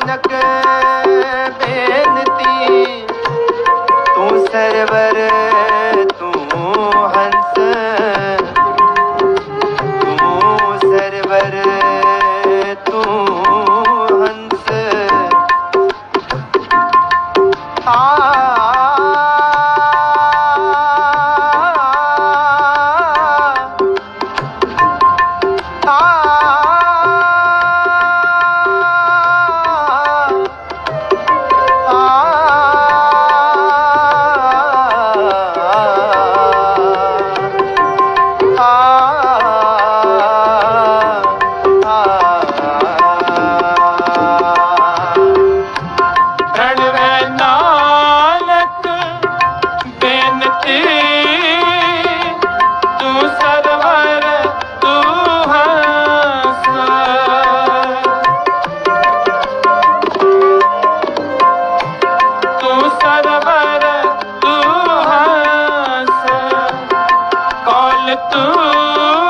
ਨਾਨਕ ਬੇਨਤੀ ਤੂੰ ਸਰਵਰ तो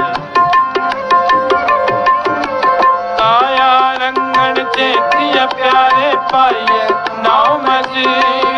ਕਾਇਆ ਰੰਗਣ ਚੇਤੀਆ ਨਾਉ ਮਜੀਠ